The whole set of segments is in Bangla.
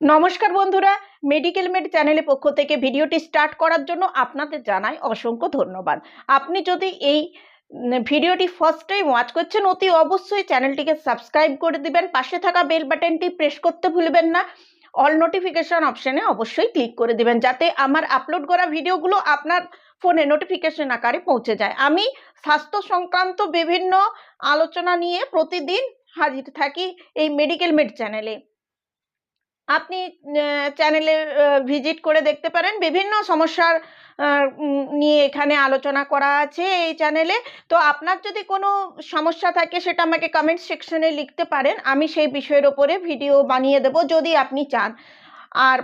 নমস্কার বন্ধুরা মেডিকেল মেড চ্যানেলের পক্ষ থেকে ভিডিওটি স্টার্ট করার জন্য আপনাদের জানাই অসংখ্য ধন্যবাদ। আপনি যদি এই ভিডিওটি ফার্স্ট টাইম ওয়াচ করছেন, অতি অবশ্যই চ্যানেলটিকে সাবস্ক্রাইব করে দিবেন, পাশে থাকা বেল বাটনটি প্রেস করতে ভুলবেন না অল নোটিফিকেশন অপশানে অবশ্যই ক্লিক করে দিবেন, যাতে আমার আপলোড করা ভিডিওগুলো আপনার ফোনে নোটিফিকেশন আকারে পৌঁছে যায়। আমি স্বাস্থ্য সংক্রান্ত বিভিন্ন আলোচনা নিয়ে প্রতিদিন হাজির থাকি এই মেডিকেল মেড চ্যানেলে আপনি চ্যানেলে ভিজিট করে দেখতে পারেন। বিভিন্ন সমস্যার নিয়ে এখানে আলোচনা করা আছে এই চ্যানেলে তো আপনার যদি কোনো সমস্যা থাকে, সেটা আমাকে কমেন্ট সেকশনে লিখতে পারেন। আমি সেই বিষয়ের ওপরে ভিডিও বানিয়ে দেব যদি আপনি চান। আর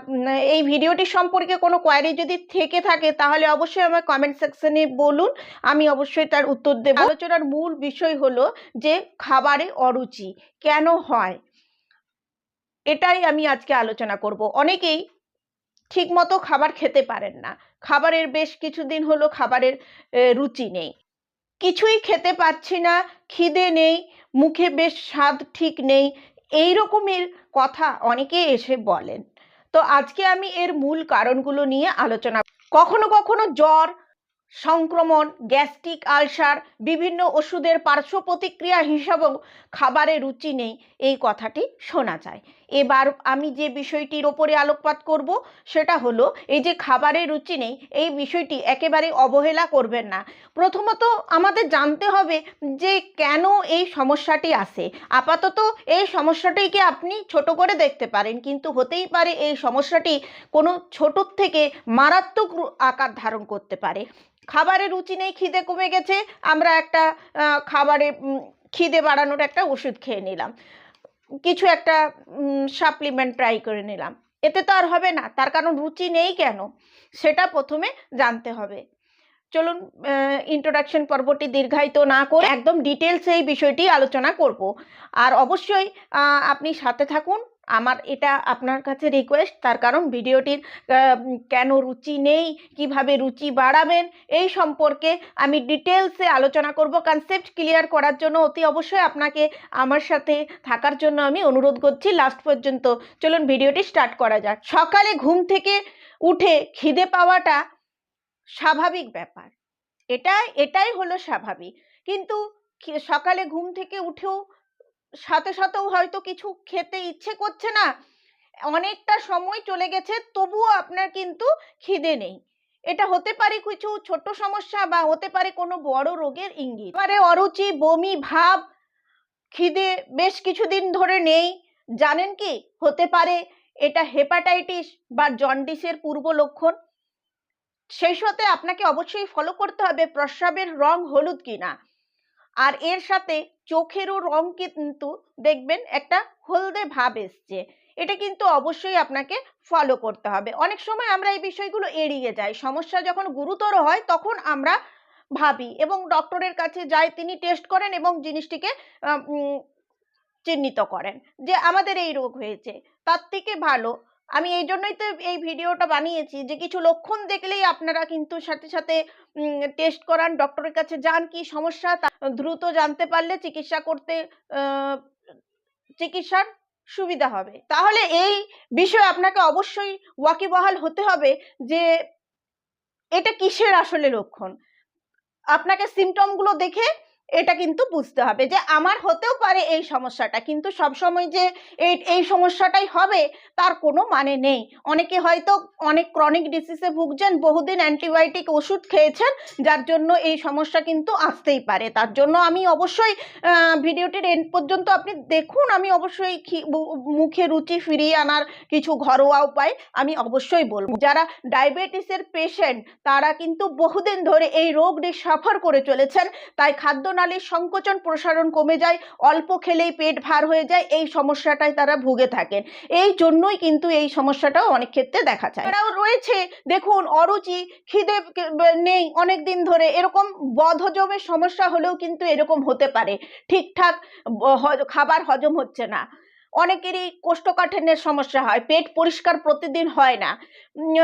এই ভিডিওটি সম্পর্কে কোনো কোয়ারি যদি থেকে থাকে, তাহলে অবশ্যই আমার কমেন্ট সেকশনে বলুন। আমি অবশ্যই তার উত্তর দেব। আলোচনার মূল বিষয় হলো যে, খাবারে অরুচি কেন হয়? এটাই আমি আজকে আলোচনা করব। অনেকেই ঠিকমতো খাবার খেতে পারেন না। খাবারের বেশ কিছুদিন হলো খাবারের রুচি নেই। কিছুই খেতে পাচ্ছি না, খিদে নেই, মুখে বেশ স্বাদ ঠিক নেই এই রকমের কথা অনেকে এসে বলেন। তো আজকে আমি এর মূল কারণগুলো নিয়ে আলোচনা কখনো কখনো জ্বর, সংক্রমণ, গ্যাস্ট্রিক আলসার, বিভিন্ন ওষুধের পার্শ্ব প্রতিক্রিয়া হিসাবেও খাবারে রুচি নেই, এই কথাটি শোনা যায়। এবার আমি যে বিষয়টির ওপরে আলোকপাত করব, সেটা হলো এই যে খাবারে রুচি নেই, এই বিষয়টি একেবারে অবহেলা করবেন না। প্রথমত আমাদের জানতে হবে যে কেন এই সমস্যাটি আসে। আপাতত এই সমস্যাটিকে আপনি ছোট করে দেখতে পারেন, কিন্তু হতেই পারে এই সমস্যাটি কোনো ছোটোর থেকে মারাত্মক আকার ধারণ করতে পারে। খাবারে রুচি নেই, খিদে কমে গেছে, আমরা একটা খাবারে খিদে বাড়ানোর একটা ওষুধ খেয়ে নিলাম। কিছু একটা সাপ্লিমেন্ট ট্রাই করে নিলাম। এতে তো আর হবে না, তার কারণ রুচি নেই কেন? সেটা প্রথমে জানতে হবে। চলুন ইন্ট্রোডাকশন পর্বটি দীর্ঘায়িত না করে একদম ডিটেলসে এই বিষয়টি আলোচনা করব। আর অবশ্যই আপনি সাথে থাকুন আমার এটা আপনার কাছে রিকোয়েস্ট তার কারণ ভিডিওটির কেন রুচি নেই, কীভাবে রুচি বাড়াবেন, এই সম্পর্কে আমি ডিটেলসে আলোচনা করব। কনসেপ্ট ক্লিয়ার করার জন্য অতি অবশ্যই আপনাকে আমার সাথে থাকার জন্য আমি অনুরোধ করছি লাস্ট পর্যন্ত। চলুন ভিডিওটি স্টার্ট করা যাক। সকালে ঘুম থেকে উঠে খিদে পাওয়াটা স্বাভাবিক ব্যাপার। এটা এটাই হলো স্বাভাবিক। কিন্তু সকালে ঘুম থেকে উঠেও সাথে সাথেও হয়তো কিছু খেতে ইচ্ছে করছে না। অনেকটা সময় চলে গেছে, তবুও আপনার কিন্তু খিদে নেই। এটা হতে পারে কিছু ছোট সমস্যা বা হতে পারে কোনো বড় রোগের ইঙ্গিত। পারে অরুচি, বমি, ভাব, খিদে বেশ কিছুদিন ধরে নেই। জানেন কি? হতে পারে এটা হেপাটাইটিস বা জন্ডিসের পূর্ব লক্ষণ। সেই সাথে আপনাকে অবশ্যই ফলো করতে হবে প্রস্রাবের রং হলুদ কিনা। আর এর সাথে চোখেরও রং কিন্তু দেখবেন একটা হলদে ভাব এসছে। এটা কিন্তু অবশ্যই আপনাকে ফলো করতে হবে। অনেক সময় আমরা এই বিষয়গুলো এড়িয়ে যাই। সমস্যা যখন গুরুতর হয় তখন আমরা ভাবি এবং ডক্টরের কাছে যাই, তিনি টেস্ট করেন এবং জিনিসটিকে চিহ্নিত করেন যে আমাদের এই রোগ হয়েছে। তার থেকে ভালো আমি এই জন্যই তো এই ভিডিওটা বানিয়েছি যে কিছু লক্ষণ দেখলেই আপনারা কিন্তু সাথে সাথে টেস্ট করান ডক্টরের কাছে যান কি সমস্যা দ্রুত জানতে পারলে চিকিৎসা করতে চিকিৎসার সুবিধা হবে। তাহলে এই বিষয়ে আপনাকে অবশ্যই ওয়াকিবহাল হতে হবে যে এটা কিসের আসলে লক্ষণ? আপনাকে সিমটমগুলো দেখে এটা কিন্তু বুঝতে হবে যে আমার হতেও পারে এই সমস্যাটা। কিন্তু সবসময় যে এই এই সমস্যাটাই হবে, তার কোনো মানে নেই। অনেকে হয়তো অনেক ক্রনিক ডিসিজে ভুগছেন, বহুদিন অ্যান্টিবায়োটিক ওষুধ খেয়েছেন, যার জন্য এই সমস্যা কিন্তু আসতেই পারে। তার জন্য আমি অবশ্যই ভিডিওটির এন্ড পর্যন্ত আপনি দেখুন, আমি অবশ্যই মুখে রুচি ফিরিয়ে আনার কিছু ঘরোয়া উপায় আমি অবশ্যই বলব। যারা ডায়াবেটিসের পেশেন্ট তারা কিন্তু বহুদিন ধরে এই রোগটি সাফার করে চলেছেন, তাই খাদ্যনালীর সংকোচন প্রসারণ কমে যায়, অল্প খেলেই পেট ভার হয়ে যায়, এই সমস্যাটাই তারা ভুগে থাকেন। এই জন্যই কিন্তু এই সমস্যাটাও অনেক ক্ষেত্রে দেখা যায়। তারাও রয়েছে, দেখুন, অরুচি, খিদে নেই অনেক দিন ধরে। এরকম বদহজমের সমস্যা হলেও কিন্তু এরকম হতে পারে। ঠিকঠাক খাবার হজম হচ্ছে না। অনেকেরই কোষ্ঠকাঠিন্যের সমস্যা হয়, পেট পরিষ্কার প্রতিদিন হয় না।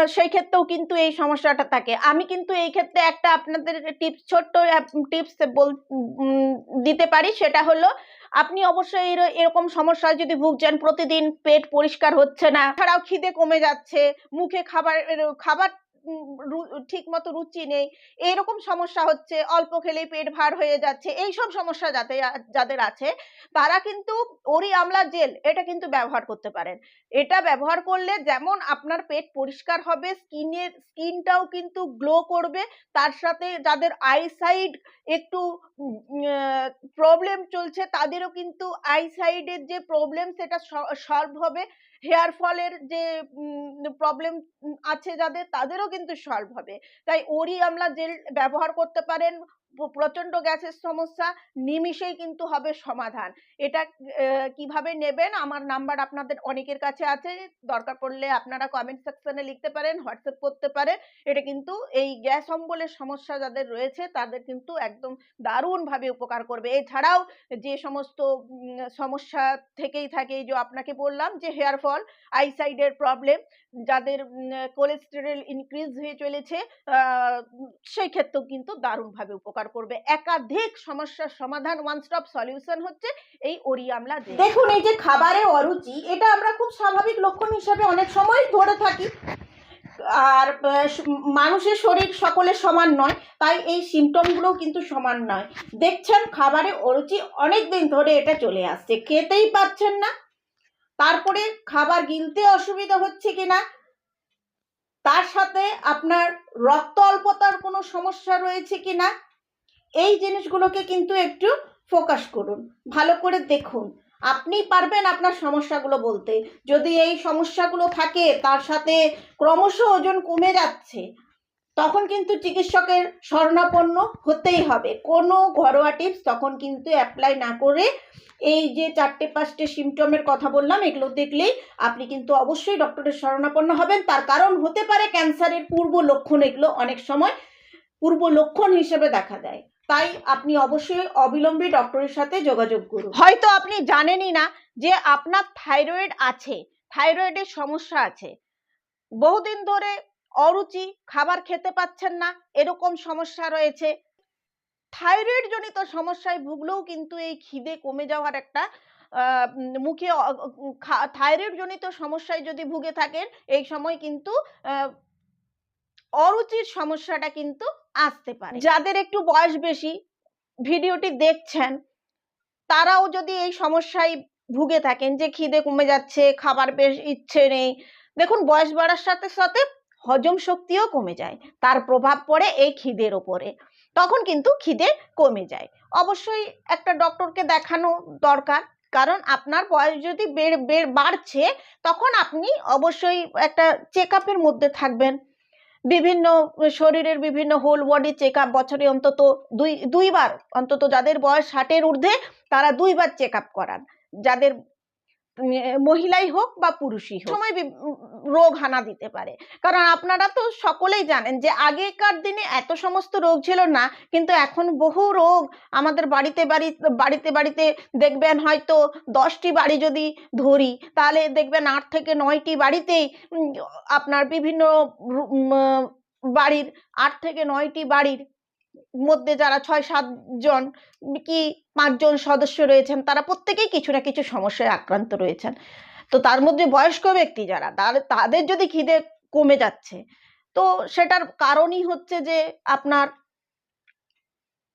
সেই ক্ষেত্রেও কিন্তু এই সমস্যাটা থাকে। আমি কিন্তু এই ক্ষেত্রে একটা আপনাদের টিপস, ছোট্ট টিপস বল দিতে পারি। সেটা হলো, আপনি অবশ্যই এর- এরকম সমস্যায় যদি ভুগছেন, প্রতিদিন পেট পরিষ্কার হচ্ছে না ছাড়াও খিদে কমে যাচ্ছে, মুখে খাবার খাবার ঠিক মতো রুচি নেই। এইরকম সমস্যা হচ্ছে, অল্প খেলেই পেট ভার হয়ে যাচ্ছে, এইসব সমস্যা যাতে, যাদের আছে, তারা কিন্তু ওরি আমলা জেল, এটা কিন্তু ব্যবহার করতে পারেন। এটা ব্যবহার করলে যেমন আপনার পেট পরিষ্কার হবে, স্কিনের, স্কিনটাও কিন্তু গ্লো করবে, তার সাথে যাদের আইসাইড একটু প্রবলেম চলছে, তাদেরও কিন্তু আইসাইডের যে প্রবলেম, সেটা সলভ হবে। হেয়ার ফলের যে প্রবলেম আছে যাদের, তাদেরও কিন্তু সলভ হবে। তাই ওরি আমলা জেল ব্যবহার করতে পারেন প- প্রচণ্ড গ্যাসের সমস্যা, নিমিষেই কিন্তু হবে সমাধান। এটা কীভাবে নেবেন? আমার নাম্বার আপনাদের অনেকের কাছে আছে। দরকার পড়লে আপনারা কমেন্ট সেকশনে লিখতে পারেন হোয়াটসঅ্যাপ করতে পারেন। এটা কিন্তু এই গ্যাস অম্বলের সমস্যা যাদের রয়েছে, তাদের কিন্তু একদম দারুণভাবে উপকার করবে। এছাড়াও যে সমস্ত সমস্যা থেকেই থাকে, এই যে আপনাকে বললাম যে হেয়ার ফল, আইসাইডের প্রবলেম যাদের কোলেস্টেরল ইনক্রিজ হয়ে চলেছে সেই ক্ষেত্রেও কিন্তু দারুণভাবে উপকার করবে। একাধিক সমস্যার সমাধান ওয়ান স্টপ সলিউশন হচ্ছে এই ওরি আমলা। দেখুন, এই যে খাবারে অরুচি, এটা আমরা খুব স্বাভাবিক লক্ষণ হিসাবে অনেক সময় ধরে থাকি। আর মানুষের শরীর সকলের সমান নয়, তাই এই সিমটমগুলোও কিন্তু সমান নয়। দেখছেন, খাবারে অরুচি অনেক দিন ধরে এটা চলে আসছে। খেতেই পাচ্ছেন না। তারপরে খাবার গিলতে অসুবিধা হচ্ছে কিনা? তার সাথে আপনার রক্ত অল্পতার কোনো সমস্যা রয়েছে কিনা? এই জিনিসগুলোকে কিন্তু একটু ফোকাস করুন, ভালো করে দেখুন। আপনি পারবেন আপনার সমস্যাগুলো বলতে। যদি এই সমস্যাগুলো থাকে, তার সাথে ক্রমশ ওজন কমে যাচ্ছে তখন কিন্তু চিকিৎসকের শরণাপন্ন হতেই হবে। কোনো ঘরোয়া টিপস তখন কিন্তু অ্যাপ্লাই না করে এই যে চারটে পাঁচটে সিমটমের কথা বললাম, এগুলো দেখলেই আপনি কিন্তু অবশ্যই ডক্টরের শরণাপন্ন হবেন। তার কারণ হতে পারে ক্যান্সারের পূর্ব লক্ষণ এগুলো অনেক সময় পূর্ব লক্ষণ হিসেবে দেখা দেয়। তাই আপনি অবশ্যই অবিলম্বে ডক্টরের সাথে যোগাযোগ করুন। হয়তো আপনি জানেনই না যে আপনার থাইরয়েড আছে থাইরয়েডের সমস্যা আছে। বহুদিন ধরে অরুচি, খাবার খেতে পাচ্ছেন না, এরকম সমস্যা রয়েছে। থাইরয়েড জনিত সমস্যায় ভুগলেও কিন্তু এই খিদে কমে যাওয়ার একটা মুখে থাইরয়েড জনিত সমস্যায় যদি ভুগে থাকেন, এই সময় কিন্তু অরুচির সমস্যাটা কিন্তু আসতে পারে। যাদের একটু বয়স বেশি, ভিডিওটি দেখছেন, তারাও যদি এই সমস্যায় ভুগে থাকেন যে খিদে কমে যাচ্ছে, খাবার বেশ ইচ্ছে নেই, দেখুন বয়স বাড়ার সাথে সাথে হজম শক্তিও কমে যায়, তার প্রভাব পড়ে এই খিদের ওপরে তখন কিন্তু খিদে কমে যায়। অবশ্যই একটা ডক্টরকে দেখানো দরকার, কারণ আপনার বয়স যদি বেড়ে, বেড়- বাড়ছে, তখন আপনি অবশ্যই একটা চেক আপের মধ্যে থাকবেন। বিভিন্ন শরীরের বিভিন্ন হোল বডি চেক আপ বছরে অন্তত দুই, দুইবার, অন্তত যাদের বয়স ষাটের ঊর্ধ্বে, তারা দুইবার চেক আপ করান। যাদের মহিলাই হোক বা পুরুষই হোক, সময় রোগ হানা দিতে পারে। কারণ আপনারা তো সকলেই জানেন যে আগেকার দিনে এত সমস্ত রোগ ছিল না, কিন্তু এখন বহু রোগ আমাদের বাড়িতে বাড়ি, বাড়িতে বাড়িতে দেখবেন হয়তো দশটি বাড়ি যদি ধরি, তাহলে দেখবেন আট থেকে নয়টি বাড়িতেই আপনার বিভিন্ন বাড়ির আট থেকে নয়টি বাড়ির মধ্যে যারা ছয়, সাত জন কি পাঁচজন সদস্য রয়েছেন, তারা প্রত্যেকেই কিছু না কিছু সমস্যায় আক্রান্ত রয়েছেন। তো তার মধ্যে বয়স্ক ব্যক্তি যারা তাদের যদি খিদে কমে যাচ্ছে, তো সেটার কারণই হচ্ছে যে আপনার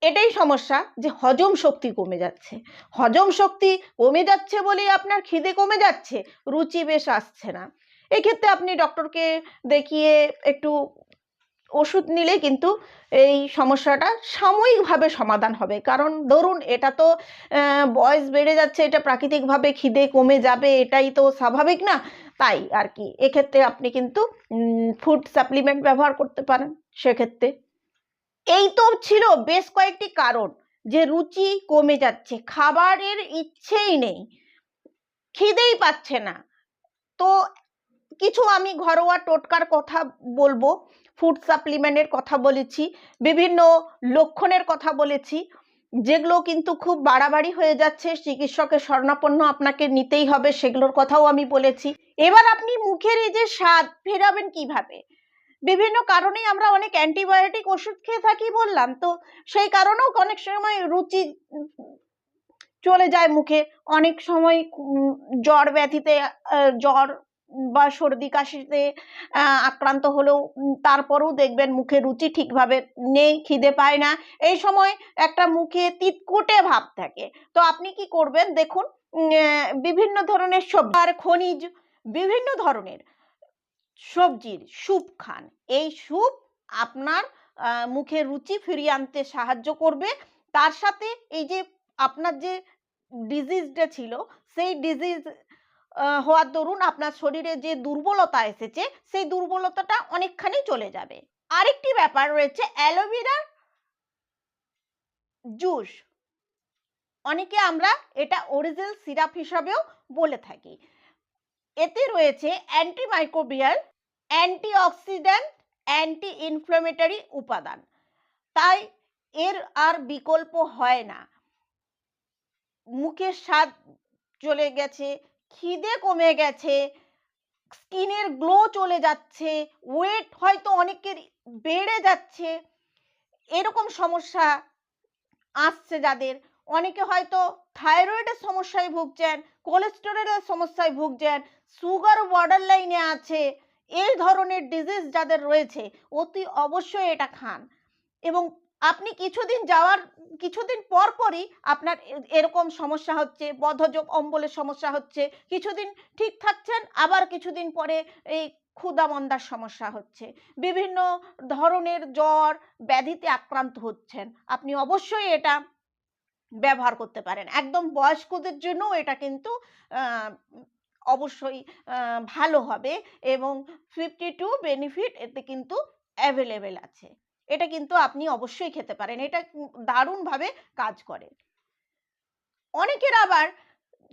এটাই সমস্যা যে হজম শক্তি কমে যাচ্ছে। হজম শক্তি কমে যাচ্ছে বলেই আপনার খিদে কমে যাচ্ছে, রুচি বেশ আসছে না। এক্ষেত্রে আপনি ডক্টরকে দেখিয়ে একটু ওষুধ নিলে কিন্তু এই সমস্যাটা সাময়িকভাবে সমাধান হবে। কারণ ধরুন, এটা তো বয়স বেড়ে যাচ্ছে, এটা প্রাকৃতিকভাবে খিদে কমে যাবে, এটাই তো স্বাভাবিক না। তাই আর কি, এক্ষেত্রে আপনি কিন্তু ফুড সাপ্লিমেন্ট ব্যবহার করতে পারেন সেক্ষেত্রে। এই তো ছিল বেশ কয়েকটি কারণ যে রুচি কমে যাচ্ছে, খাবারের ইচ্ছেই নেই, খিদেই পাচ্ছে না। তো কিছু আমি ঘরোয়া টোটকার কথা বলব। ফুড সাপ্লিমেন্টের কথা বলেছি, বিভিন্ন লক্ষণের কথা বলেছি, যেগুলো কিন্তু খুব বাড়াবাড়ি হয়ে যাচ্ছে, চিকিৎসকের স্বর্ণাপন্ন আপনাকে নিতেই হবে সেগুলোর কথাও আমি বলেছি। এবার আপনি মুখের এই যে স্বাদ ফেরাবেন কীভাবে? বিভিন্ন কারণেই আমরা অনেক অ্যান্টিবায়োটিক ওষুধ খেয়ে থাকি বললাম, তো সেই কারণেও অনেক সময় রুচি চলে যায় মুখে, অনেক সময় জ্বর ব্যাধিতে জ্বর বা সর্দি কাশিতে আক্রান্ত হলেও তারপরেও দেখবেন মুখে রুচি ঠিকভাবে নেই, খিদে পায় না। এই সময় একটা মুখে তিতকুটে ভাব থাকে। তো আপনি কি করবেন? দেখুন বিভিন্ন ধরনের সবজি আর খনিজ, বিভিন্ন ধরনের সবজির স্যুপ খান। এই স্যুপ আপনার মুখে রুচি ফিরিয়ে আনতে সাহায্য করবে। তার সাথে এই যে আপনার যে ডিজিজটা ছিল, সেই ডিজিজ হওয়ার দরুন আপনার শরীরে যে দুর্বলতা এসেছে, সেই দুর্বলতাটা অনেকখানি চলে যাবে। আরেকটি ব্যাপার রয়েছে, অ্যালোভেরার জুস। অনেকে আমরা এটা অরিজিনাল সিরাপ হিসাবেও বলে থাকি। এতে রয়েছে অ্যান্টিমাইক্রোবিয়াল অ্যান্টিঅক্সিডেন্ট অ্যান্টি ইনফ্লামেটরি উপাদান। তাই এর আর বিকল্প হয় না। মুখের স্বাদ চলে গেছে খিদে কমে গেছে স্কিনের গ্লো চলে যাচ্ছে ওয়েট হয়তো অনেকের বেড়ে যাচ্ছে, এরকম সমস্যা আসছে যাদের। অনেকে হয়তো থাইরয়েডের সমস্যায় ভুগছেন কোলেস্টেরলের সমস্যায় ভুগছেন সুগার বর্ডার লাইনে আছে, এই ধরনের ডিজিজ যাদের রয়েছে, অতি অবশ্যই এটা খান। এবং আপনি কিছুদিন যাওয়ার, কিছুদিন পর পরই আপনার এরকম সমস্যা হচ্ছে বদ্ধযোগ অম্বলের সমস্যা হচ্ছে, কিছুদিন ঠিক থাকছেন, আবার কিছুদিন পরে এই ক্ষুধা মন্দার সমস্যা হচ্ছে। বিভিন্ন ধরনের জ্বর, ব্যাধিতে আক্রান্ত হচ্ছেন। আপনি অবশ্যই এটা ব্যবহার করতে পারেন। একদম বয়স্কদের জন্য এটা কিন্তু অবশ্যই ভালো হবে এবং ফিফটি টু বেনিফিট এতে কিন্তু অ্যাভেলেবেল আছে। এটা কিন্তু আপনি অবশ্যই খেতে পারেন। এটা দারুণভাবে কাজ করে। অনেকের আবার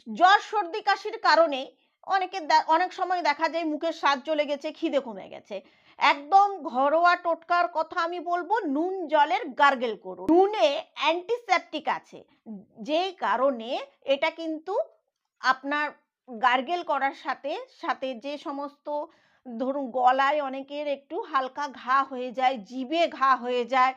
জ্বর, সর্দি, কাশির কারণে অনেকে অনেক সময় দেখা যায় মুখের স্বাদ চলে গেছে, খিদে কমে গেছে। একদম ঘরোয়া টোটকার কথা আমি বলব, নুন, জলের গার্গেল করুন। নুনে অ্যান্টিসেপটিক আছে। যেই কারণে এটা কিন্তু আপনার গার্গেল করার সাথে সাথে যে সমস্ত ধরুন গলায় অনেকের একটু হালকা ঘা হয়ে যায়, জিভে ঘা হয়ে যায়।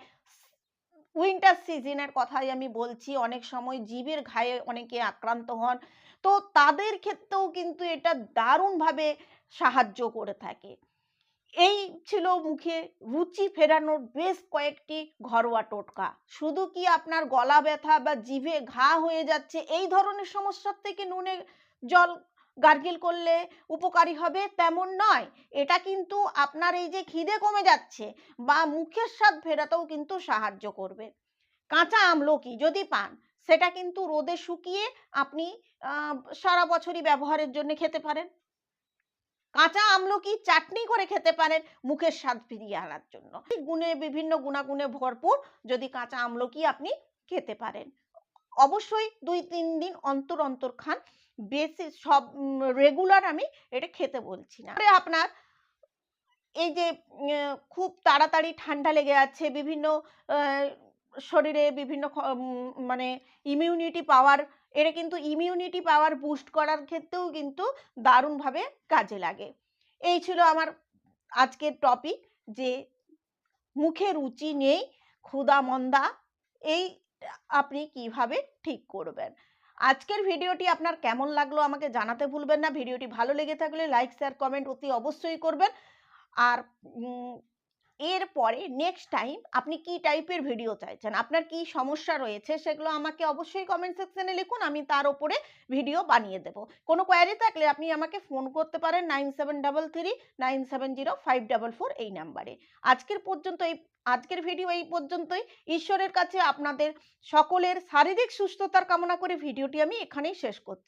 উইন্টার সিজনের কথাই আমি বলছি, অনেক সময় জিভের ঘায়ে অনেকে আক্রান্ত হন। তো তাদের ক্ষেত্রেও কিন্তু এটা দারুণভাবে সাহায্য করে থাকে। এই ছিল মুখে রুচি ফেরানোর বেশ কয়েকটি ঘরোয়া টোটকা। শুধু কি আপনার গলা ব্যথা বা জিভে ঘা হয়ে যাচ্ছে, এই ধরনের সমস্যার থেকে নুনে জল গার্গিল করলে উপকারী হবে তেমন নয়। এটা কিন্তু আপনার এই যে খিদে কমে যাচ্ছে বা মুখের স্বাদ ফেরাতেও কিন্তু সাহায্য করবে। কাঁচা আমলকি যদি পান, সেটা কিন্তু রোদে শুকিয়ে আপনি সারা বছরই ব্যবহারের জন্য খেতে পারেন। কাঁচা আমলকি চাটনি করে খেতে পারেন মুখের স্বাদ ফিরিয়ে আনার জন্য। গুণে বিভিন্ন গুণাগুণে ভরপুর যদি কাঁচা আমলকি আপনি খেতে পারেন। অবশ্যই দুই তিন দিন অন্তর অন্তর খান। বেশি সব রেগুলার আমি এটা খেতে বলছি না। আপনার এই যে খুব তাড়াতাড়ি ঠান্ডা লেগে আছে বিভিন্ন শরীরে বিভিন্ন মানে ইমিউনিটি পাওয়ার এটা কিন্তু ইমিউনিটি পাওয়ার বুস্ট করার ক্ষেত্রেও কিন্তু দারুণভাবে কাজে লাগে। এই ছিল আমার আজকের টপিক যে, মুখে রুচি নেই, ক্ষুধা মন্দা, এই আপনি কীভাবে ঠিক করবেন? আজকের ভিডিওটি আপনার কেমন লাগল আমাকে জানাতে ভুলবেন না। ভিডিওটি ভালো লেগে থাকলে লাইক, শেয়ার, কমেন্ট অতি অবশ্যই করবেন। আর এরপরে নেক্সট টাইম আপনি কি টাইপের ভিডিও চাইছেন? আপনার কি সমস্যা রয়েছে? সেগুলো আমাকে অবশ্যই কমেন্ট সেকশনে লিখুন, আমি তার উপরে ভিডিও বানিয়ে দেব। কোনো কোয়ারি থাকলে আপনি আমাকে ফোন করতে পারেন nine seven double three nine seven zero five double four এই নাম্বারে আজকের পর্যন্ত এই, আজকের ভিডিও এই পর্যন্তই। ঈশ্বরের কাছে আপনাদের সকলের শারীরিক সুস্থতার কামনা করে ভিডিওটি আমি এখানেই শেষ করছি।